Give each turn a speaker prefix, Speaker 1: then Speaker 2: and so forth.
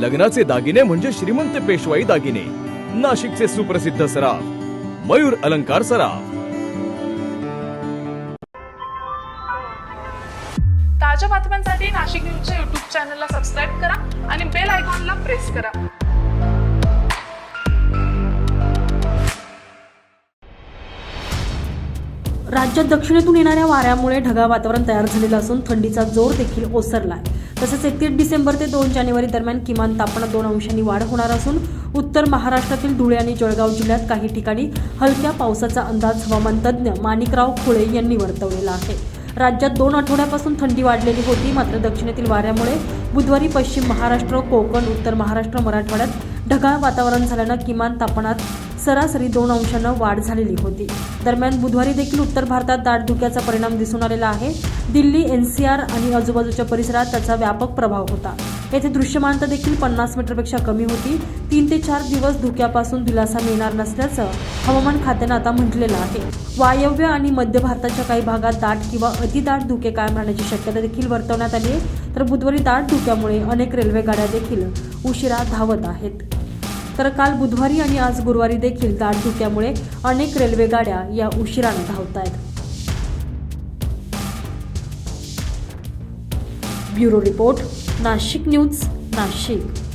Speaker 1: लग्नाचे दागिने म्हणजे श्रीमंत पेशवाई दागिने. नाशिकचे सुप्रसिद्ध सराफ. मयूर अलंकार सराफ.
Speaker 2: ताज्या बातम्यांसाठी नाशिक न्यूजच्या युट्यूब चॅनलला सबस्क्राईब करा आणि बेल आयकॉनला प्रेस करा.
Speaker 3: राज्यात दक्षिणेतून येणाऱ्या वाऱ्यामुळे ढगाळ वातावरण तयार झालेलं असून थंडीचा जोर देखील ओसरलाय. तसेच एकतीस डिसेंबर ते दोन जानेवारी दरम्यान किमान तापमानात दोन अंशांनी वाढ होणार असून उत्तर महाराष्ट्रातील धुळे आणि जळगाव जिल्ह्यात काही ठिकाणी हलक्या पावसाचा अंदाज हवामान तज्ज्ञ माणिकराव खुळे यांनी वर्तवलेला आहे. राज्यात दोन आठवड्यापासून थंडी वाढलेली होती मात्र दक्षिणेतील वाऱ्यामुळे बुधवारी पश्चिम महाराष्ट्र कोकण उत्तर महाराष्ट्र मराठवाड्यात ढगाळ वातावरण झाल्यानं किमान तापमानात सरासरी दोन अंशानं वाढ झालेली होती. दरम्यान बुधवारी देखील उत्तर भारतात दाट धुक्याचा परिणाम दिसून आलेला आहे. दिल्ली एनसीआर आणि आजूबाजूच्या परिसरात त्याचा व्यापक प्रभाव होता. येथे दृश्यमानता देखील पन्नास मीटरपेक्षा कमी होती. तीन ते चार दिवस धुक्यापासून दिलासा मिळणार नसल्याचं हवामान खात्यानं आता म्हटलेलं आहे. वायव्य आणि मध्य भारताच्या काही भागात दाट किंवा अतिदाट धुके कायम राहण्याची शक्यता देखील वर्तवण्यात आली आहे. तर बुधवारी दाट धुक्यामुळे अनेक रेल्वे गाड्या देखील उशिरा धावत आहेत. तर काल बुधवारी आणि आज गुरुवारी देखील दाट धुक्यामुळे अनेक रेल्वे गाड्या या उशिराने धावत आहेत bureau report Nashik news Nashik.